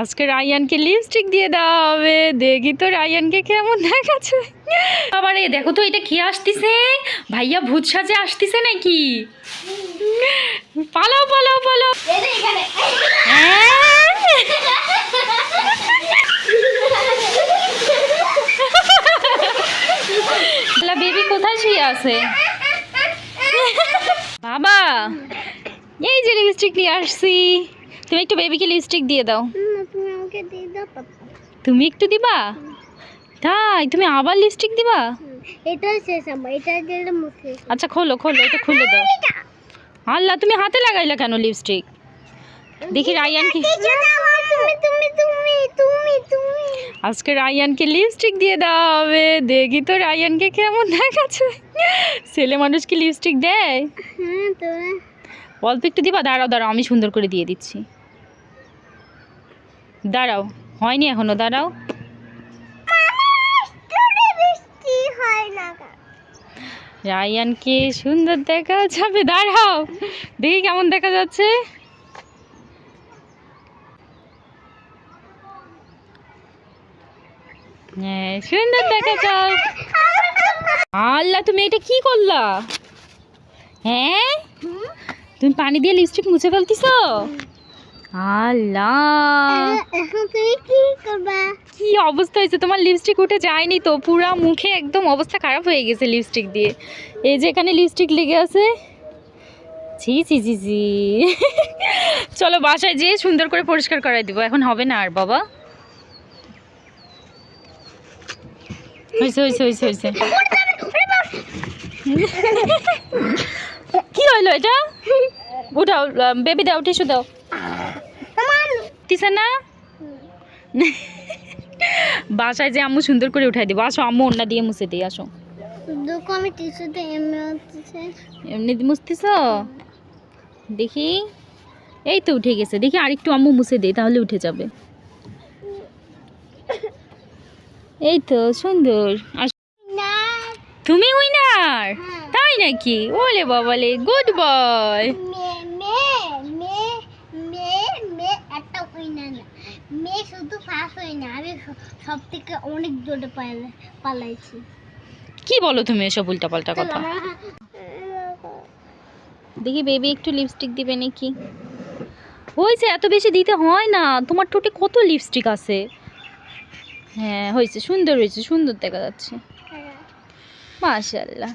আজকে রায়ানকে লিপস্টিক দিয়ে দেওয়া হবে। দেখি তো রায়ানকে কেমন দেখাচ্ছে। আবার দেখো তো এটা কে আসতিছে? ভাইয়া ভূত সাজে আসতিছে নাকি? পালাও পালাও পালাও। বেবি কোথায় শুয়ে আছে? বাবা এই যে লিপস্টিক নিয়ে আসছি। তুমি একটু বেবিকে লিপস্টিক দিয়ে দাও। তুমি একটু দিবা? তাই তুমি আবার লিপস্টিক দিবা? এটাই শেষ আমার এটা দিলে মুখে আচ্ছা খোলো খোলো এটা খুলে দাও। আল্লাহ তুমি হাতে লাগাইলা কেন লিপস্টিক দেখি রায়ানকে তুমি তুমি তুমি তুমি তুমি। আজকে রায়ানকে লিপস্টিক দিয়ে দেওয়া হবে। দেখি তো রায়ানকে কেমন দেখাচ্ছে। ছেলে মানুষ কি লিপস্টিক দেয়? হ্যাঁ তো। অল্প একটু দিবা দাঁড়াও দাঁড়াও আমি সুন্দর করে দিয়ে দিচ্ছি। দাঁড়াও, হয়নি এখনও, দাঁড়াও। বৃষ্টি হয় না রায়ানকে সুন্দর দেখা যাবে, দাঁড়াও। দেখি কেমন দেখা যাচ্ছে। হ্যাঁ সুন্দর দেখা যাও আল্লাহ, তুমি এটা কি করলা? হ্যাঁ? তুমি পানি দিয়ে লিপস্টিক মুছে ফেলতিস আল্লাহ। এখন তুমি কি করবা? কি অবস্থা হয়েছে? তোমার লিপস্টিক উঠে যায়নি তো? পুরা মুখে একদম অবস্থা খারাপ হয়ে গেছে লিপস্টিক দিয়ে। এই যে এখানে লিপস্টিক লেগে আছে। ছি ছি ছি ছি। চলো বাসায় যেয়ে সুন্দর করে পরিষ্কার করাই দিব। এখন হবে না আর বাবা। হয়েছে হয়েছে হয়েছে হয়েছে। কি হইল এটা? উঠাও বেবি দাও টিস্যু দাও। দিছে না? বাসায় যে আম্মু সুন্দর করে উঠাই দিব। আসো আম্মু অন্য দিয়ে মুছে দিই আসো। এমনি মুছতেছ? দেখি। এই তো উঠে গেছে। দেখি আরেকটু আম্মু মুছে দিই তাহলে উঠে যাবে। এই তো সুন্দর। তুমি উইনার? হ্যাঁ। তাই নাকি? ওলে বাবালে গুড বয় মে মে মে মে মে একটা উইনার না মে শুধু ফার্স্ট হই না আমি সব থেকে অনেক দূরে পালা পালাইছি কি বলো তুমি এসব উল্টাপাল্টা কথা? দেখি বেবি একটু লিপস্টিক দিবে নাকি? হয়েছে এত বেশি দিতে হয় না। তোমার ঠোঁটে কত লিপস্টিক আছে? হ্যাঁ হয়েছে সুন্দর হয়েছে সুন্দর দেখা যাচ্ছে। মাশাল্লাহ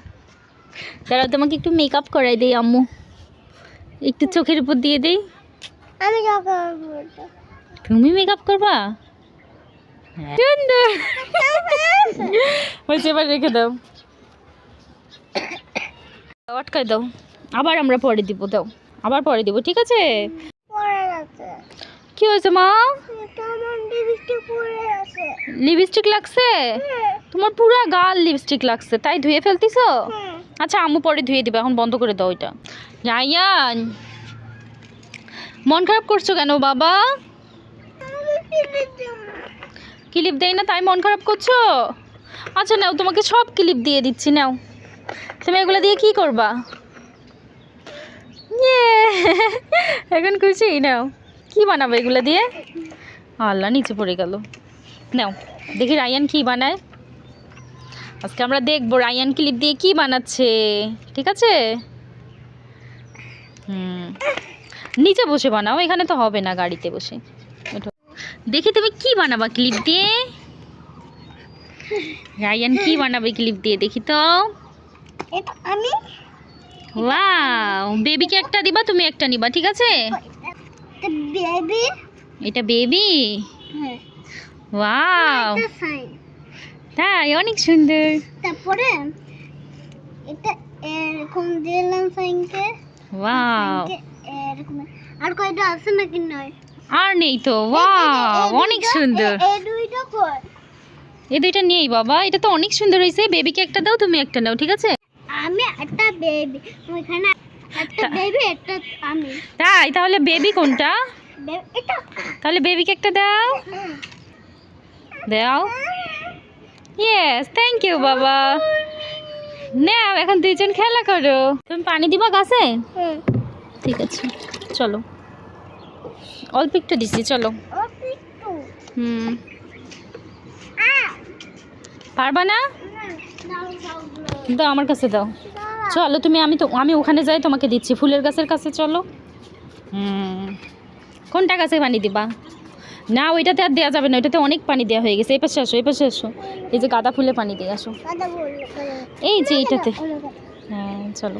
দাঁড়াও তোমাকে একটু মেকআপ করাই দেই আম্মু। একটু চোখের উপর দিয়ে দেই। আমি তুমি মেকআপ করবা? হ্যাঁ। হয়েছে এবার রেখে দাও। আটকায় দাও। আবার আমরা পরে দিব দাও। আবার পরে দিব ঠিক আছে? কি হয়েছে মা? লিপস্টিক পড়ে আছে লিপস্টিক লাগছে? তোমার পুরো গাল লিপস্টিক লাগছে তাই ধুয়ে ফেলতিছো আচ্ছা আম্মু পরে ধুয়ে দিবে এখন বন্ধ করে দাও ওইটা। রায়ান মন খারাপ করছ কেন বাবা? ক্লিপ দেই না তাই মন খারাপ করছ? আচ্ছা নাও তোমাকে সব ক্লিপ দিয়ে দিচ্ছি নাও। তুমি এগুলো দিয়ে কি করবা? ইয়ে, এখন খুশি? নাও কি বানাবো এগুলো দিয়ে? আল্লাহ নিচে পড়ে গেল। নাও দেখি রায়ান কি বানায়। আজকে আমরা দেখব রায়ান ক্লিপ দিয়ে কি বানাচ্ছে ঠিক আছে? হুম নিচে বসে বানাও এখানে তো হবে না গাড়িতে বসে। দেখি তুমি কি বানাবা ক্লিপ দিয়ে? রায়ান কি বানাবে ক্লিপ দিয়ে দেখি তো। আমি? ওয়াও বেবিকে একটা দিবা তুমি একটা নিবা ঠিক আছে? বেবি এটা বেবি হ্যাঁ। ওয়াও তাই অনেক সুন্দর। তারপরে এটা এরকম দিলাম সাইনকে ওয়াও এরকম। আর কয়টা আছে নাকি নয়? আর নেই তো ওয়াও অনেক সুন্দর। এই দুইটা নেই বাবা এটা তো অনেক সুন্দর হয়েছে। বেবিকে একটা দাও তুমি একটা নাও ঠিক আছে? আমি একটা বেবি ওইখানে একটা বেবি একটা আমি। তাই তাহলে বেবি কোনটা? এটা। তাহলে বেবিকে একটা দাও। দাও। ইয়েস থ্যাংক ইউ বাবা। নাও এখন দুইজন খেলা করো। তুমি পানি দিবা গাছে? হুম। ঠিক আছে চলো। অল্প একটু দিছি চলো। হুম। পারবা না? দাও আমার কাছে দাও। চলো তুমি আমি তো আমি ওখানে যাই তোমাকে দিচ্ছি। ফুলের গাছের কাছে চলো। কোনটা গাছে পানি দিবা? না ওইটাতে আর দেওয়া যাবে না ওইটাতে অনেক পানি দেওয়া হয়ে গেছে। এই পাশে আসো এই পাশে আসো। এই যে গাঁদা ফুলে পানি দিয়ে আসো। এই যে এইটাতে। হ্যাঁ চলো।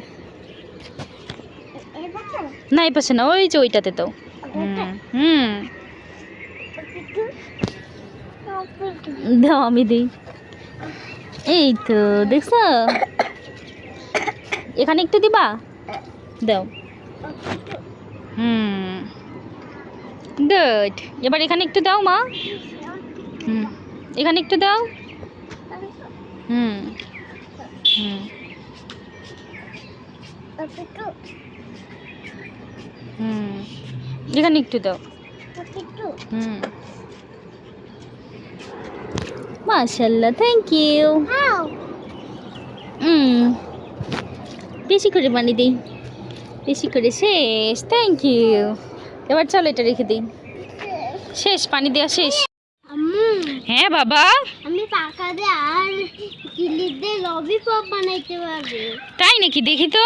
না এই পাশে না ওই যে ওইটাতে তো হুম। দাও, আমি দিই। এই তো, দেখছ? এখানে একটু দিবা? দাও। হুম। গুড। এবার এখানে একটু দাও, মা। হুম। এখানে একটু দাও। হুম। হুম। হুম। এখানে একটু দাও। হুম মাশাল্লাহ থ্যাংক ইউ হুম বেশি করে পানি দিই। বেশি করে শেষ। থ্যাংক ইউ এবার চলো এটা রেখে দিই। শেষ পানি দেওয়া শেষ। হ্যাঁ বাবা। আমি পাকা দিয়ে আর কিলিপ দিয়ে লবি পপ বানাইতে পারব। তাই নাকি? দেখি তো।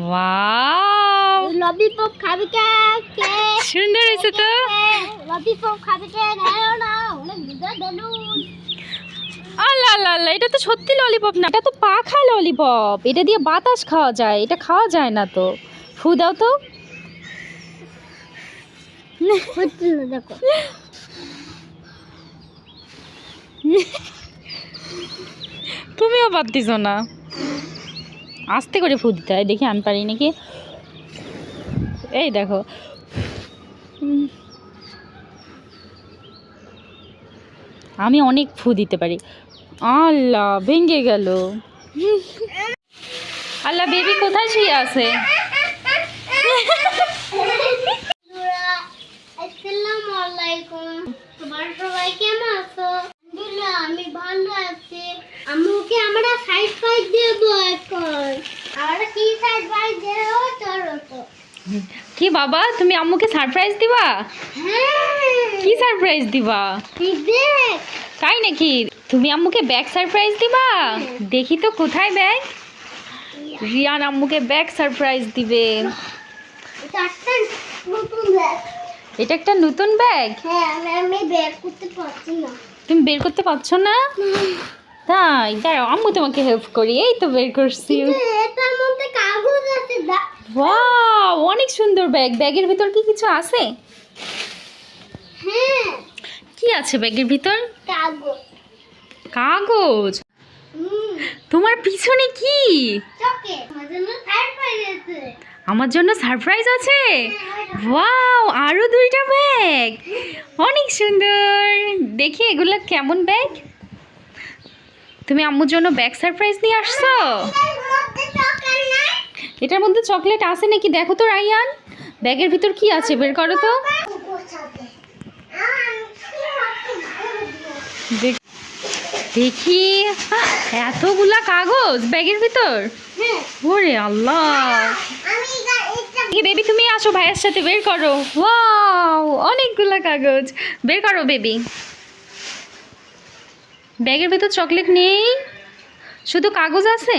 ওয়াও লবি পপ খাবি কে? সুন্দর হয়েছে তো? লবি পপ খাবি কে? নাও না অনেক বেলুন। আল্লাহ আল্লাহ এটা তো সত্যি ললিপপ না এটা তো পাখা ললিপপ। এটা দিয়ে বাতাস খাওয়া যায় এটা খাওয়া যায় না তো। ফু দাও তো। দেখো। তুমিও বাদ দিছ না? আস্তে করে ফু দিতে হয় দেখি আমি পারি নাকি? এই দেখো। আমি অনেক ফু দিতে পারি। আল্লাহ, ভেঙে গেল। আল্লাহ, বেবি কোথায় শুয়ে আছে? আমি ভালো আছি। আম্মুকে আমরা সাইড ফাইড দেবো এখন। আমরা কি সাইড কি বাবা তুমি আম্মুকে সারপ্রাইজ দিবা? কি সারপ্রাইজ দিবা? তাই নাকি? তুমি আম্মুকে ব্যাগ সারপ্রাইজ দিবা? দেখি তো কোথায় ব্যাগ রিয়ান আম্মুকে ব্যাগ সারপ্রাইজ দিবে। এটা একটা নতুন ব্যাগ তুমি বের করতে পারছ না? তাই দাঁড়াও আম্মু তোমাকে হেল্প করি। এই তো বের করছি। এটার মধ্যে কাগজ আছে দা- ওয়াও অনেক সুন্দর ব্যাগ। ব্যাগের ভিতর কি কিছু আছে? হ্যাঁ। কি আছে ব্যাগের ভিতর? কাগজ। তোমার পিছনে কি? আমার জন্য আমার সারপ্রাইজ আছে? ওয়াও আরও দুইটা ব্যাগ। অনেক সুন্দর। দেখি এগুলো কেমন ব্যাগ? তুমি আম্মুর জন্য ব্যাগ সারপ্রাইজ নিয়ে আসছো? এটার মধ্যে চকলেট আছে নাকি? দেখো তো, রাইয়ান। ব্যাগের ভিতর কি আছে? বের করো তো। দেখি এতগুলা কাগজ ব্যাগের ভিতর? ওরে আল্লাহ। বেবি, তুমি আসো ভাইয়ের সাথে, বের করো। ওয়াও, অনেকগুলা কাগজ। বের করো, বেবি। ব্যাগের ভিতর চকলেট নেই? শুধু কাগজ আছে?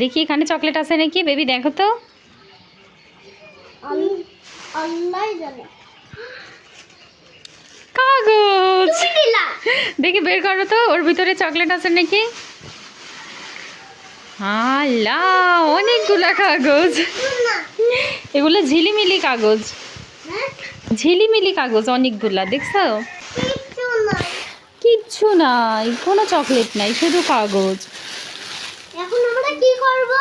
দেখি এখানে চকলেট আছে নাকি? বেবি দেখো তো। কাগজ! দেখি বের করো তো ওর ভিতরে চকলেট আছে নাকি? আল্লাহ অনেকগুলা কাগজ। এগুলো ঝিলিমিলি কাগজ। ঝিলিমিলি কাগজ অনেকগুলা দেখছ? কিচ্ছু নাই কোনো চকলেট নাই শুধু কাগজ। এখন আমরা কি করব?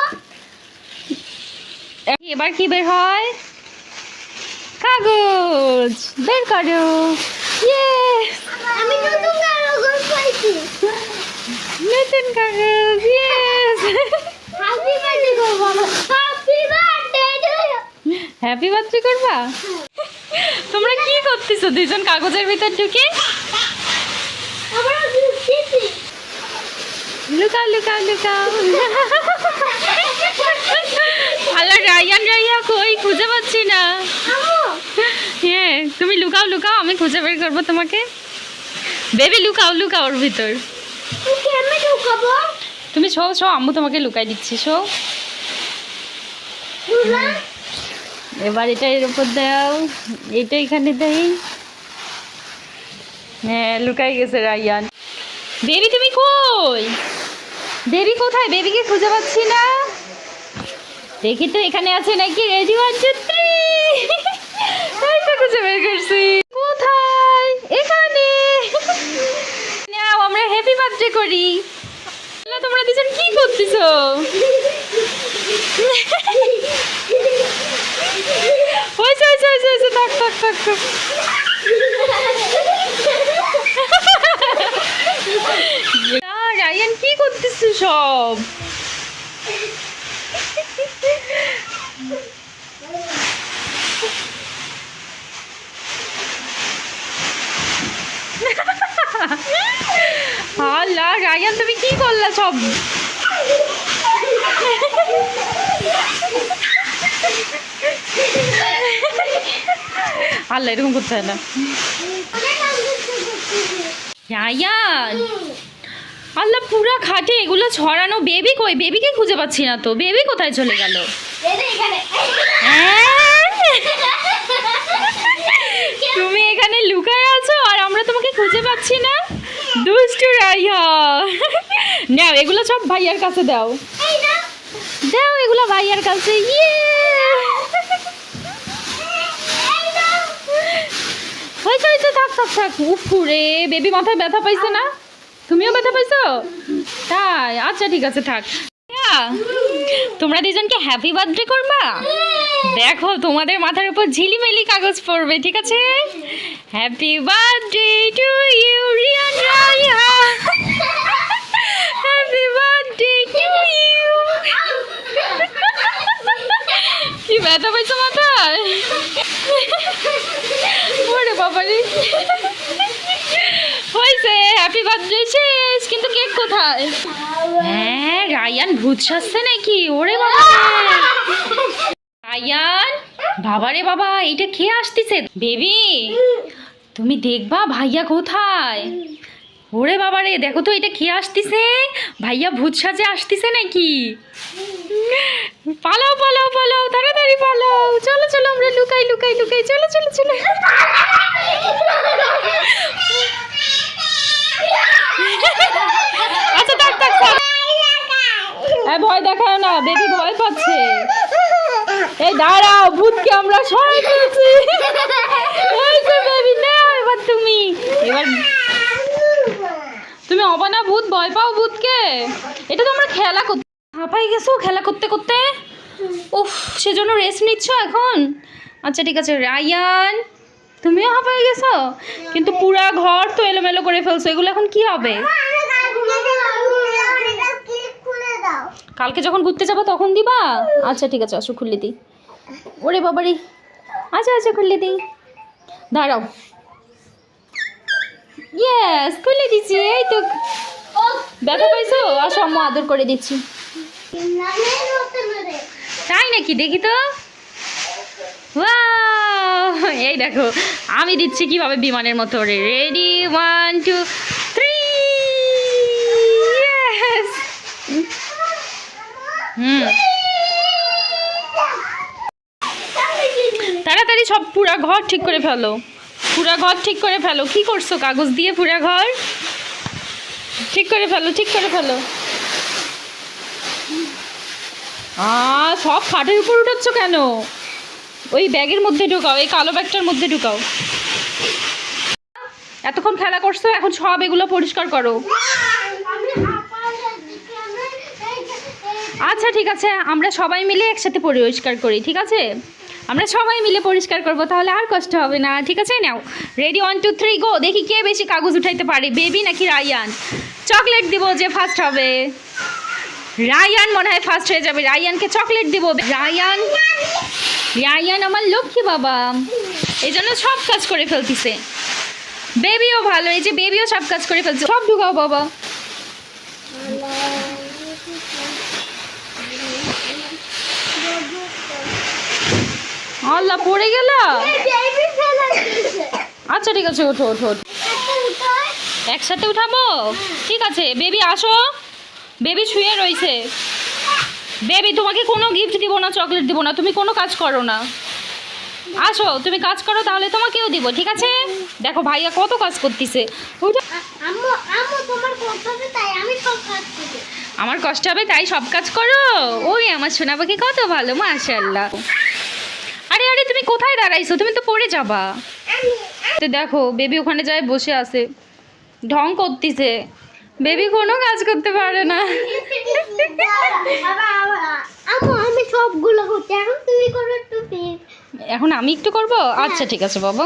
এবার কি বের হয়? কাগজ বের করো। ইয়ে আমি নতুন কাগজ পাইছি। নতুন কাগজ ইয়েস হ্যাপি বার্থডে করব হ্যাপি বার্থডে হ্যাপি বার্থডে করবা? তোমরা কি করতেছো দুজন কাগজের ভিতর ঢুকে? লুকাও লুকাও লুকাও। আল্লাহ রায়ান রাইয়া কই? খুঁজে পাচ্ছি না। আমু লুকাও লুকাও আমি খুঁজে বের করব তোমাকে। বেবি লুকাও লুকাও ওর ভিতর। তুমি শো শো আম্মু তোমাকে লুকাই দিচ্ছি শো। এবার এটা এর উপর দাও এটা এখানে দেই। হ্যাঁ লুকাই গেছে রাইয়ান বেবি, তুমি কই? বেবি কোথায়? বেবিকে খুঁজে পাচ্ছি না। দেখি তো এখানে আছে নাকি রেডি ওয়ান, টু, থ্রি। খুঁজে বের করছি। কোথায়? এখানে। নাও, আমরা হ্যাপি বার্থডে করি। তোমরা দুজন কি করতেছো? হয়েছে হয়েছে হয়েছে, থাক থাক থাক থাক। রায়ান, কি করতেছিস সব? আল্লাহ, রায়ান, তুমি কি করলা সব? আল্লাহ, এরকম করতে হয় না। রায়ান আল্লাহ পুরা খাটে এগুলো ছড়ানো বেবি কই? বেবিকে খুঁজে পাচ্ছি না তো? বেবি কোথায় চলে গেল? তুমি এখানে লুকায় আছো আর আমরা তোমাকে খুঁজে পাচ্ছি না? দুষ্টু রাইয়া নাও এগুলো সব ভাইয়ার কাছে দাও। দাও এগুলো ভাইয়ার কাছে। ইয়ে। হয়েছে হয়েছে থাক থাক থাক। উফুরে বেবি মাথায় ব্যথা পাইছে না? তুমিও ব্যথা পাইছো? তাই আচ্ছা ঠিক আছে, থাক। তোমরা দুজনকে হ্যাপি বার্থডে করবা? দেখো, তোমাদের মাথার উপর ঝিলিমিলি কাগজ পড়বে, ঠিক আছে? Happy birthday to you Riyan Raiya happy birthday to you কি ব্যথা পাইছো মাথায়? ওরে বাবারে। হয়েছে হ্যাপি বার্থডে কিন্তু কেক কোথায়? হ্যাঁ রায়ান ভূত সাজছে নাকি? ওরে বাবা রায়ান, বাবারে বাবা, এইটা কে আসতেছে? বেবি, তুমি দেখবা ভাইয়া কোথায়? ওরে বাবারে, দেখো তো এটা কে আসতেছে? ভাইয়া ভূত সাজে আসতেছে নাকি? পালাও পালাও পালাও, তাড়াতাড়ি পালাও। চলো চলো, আমরা লুকাই লুকাই লুকাই। চলো চলো চলো। আচ্ছা থাক থাক ভয় দেখাও না, বেবি ভয় পাচ্ছে। এই দাঁড়াও, ভূতকে আমরা সরাই ফেলছি। এই তো বেবি, নাও এবার তুমি। এবার অবানা ভূত, ভয় পাও ভূতকে? এটা তো আমরা খেলা করতে হাঁপাই গেছো খেলা করতে করতে? উফ, সেজন্য রেস্ট নিচ্ছ এখন? আচ্ছা ঠিক আছে, রায়ান, তুমিও হাঁপাই গেছো? কিন্তু পুরা ঘর তো এলোমেলো করে ফেলছো, এগুলো এখন কি হবে? কালকে যখন ঘুরতে যাব তখন দিবা? আচ্ছা ঠিক আছে, আসো, খুললে দিই। ওরে বাবারি। আচ্ছা আচ্ছা খুললে দিই। দাঁড়াও। ইয়েস খুলে দিচ্ছি, এই তো। ব্যথা পাইছো আসো আম্মু আদর করে দিচ্ছি। তাই নাকি, দেখি তো! এই দেখো, আমি দিচ্ছি কীভাবে বিমানের মতো রেডি ওয়ান টু থ্রি হুম। তাড়াতাড়ি সব পুরা ঘর ঠিক করে ফেলো। পুরা ঘর ঠিক করে ফেলো। কি করছ? কাগজ দিয়ে পুরা ঘর ঠিক করে ফেলো, ঠিক করে ফেলো। আ, সব খাটের উপর উঠাচ্ছ কেন? ওই ব্যাগের মধ্যে ঢুকাও, এই কালো ব্যাগটার মধ্যে ঢুকাও। এতক্ষণ খেলা করছ, এখন সব এগুলো পরিষ্কার করো। আচ্ছা ঠিক আছে, আমরা সবাই মিলে একসাথে পরিষ্কার করি, ঠিক আছে? আমরা সবাই মিলে পরিষ্কার করব, তাহলে আর কষ্ট হবে না। ঠিক আছে? নাও ready one two three go দেখি কে বেশি কাগজ উঠাইতে পারে বেবি নাকি রায়ান? চকলেট দিব যে ফার্স্ট হবে। রায়ান মনে হয় ফার্স্ট হয়ে যাবে। রায়ানকে চকলেট দিব। রায়ান রায়ান আমার লক্ষ্মী বাবা। এই জন্য সব কাজ করে ফেলতিছে। বেবিও ভালো, এই যে বেবিও সব কাজ করে ফেলছে। সব ঢুকাও বাবা। আল্লাহ পড়ে গেল? আচ্ছা ঠিক আছে ওঠো ওঠো একসাথে উঠাবো? ঠিক আছে বেবি আসো। বেবি শুয়ে রয়েছে। বেবি তোমাকে কোনো গিফট দিব না চকলেট দিব না তুমি কোনো কাজ করো না। আসো তুমি কাজ করো তাহলে তোমাকেও দিব ঠিক আছে? দেখো ভাইয়া কত কাজ করতেছে। আমার কষ্ট হবে তাই সব কাজ করো? ওই আমার সোনা পাখি কত ভালো মাশাল্লাহ আরে আরে তুমি কোথায় দাঁড়াইছো? তুমি তো পড়ে যাবা। তো দেখো বেবি ওখানে যায় বসে আছে। ঢং করতেছে। বেবি কোনো কাজ করতে পারে না। আমি সবগুলো এখন তুমি করো একটু এখন আমি একটু করব? আচ্ছা ঠিক আছে বাবা।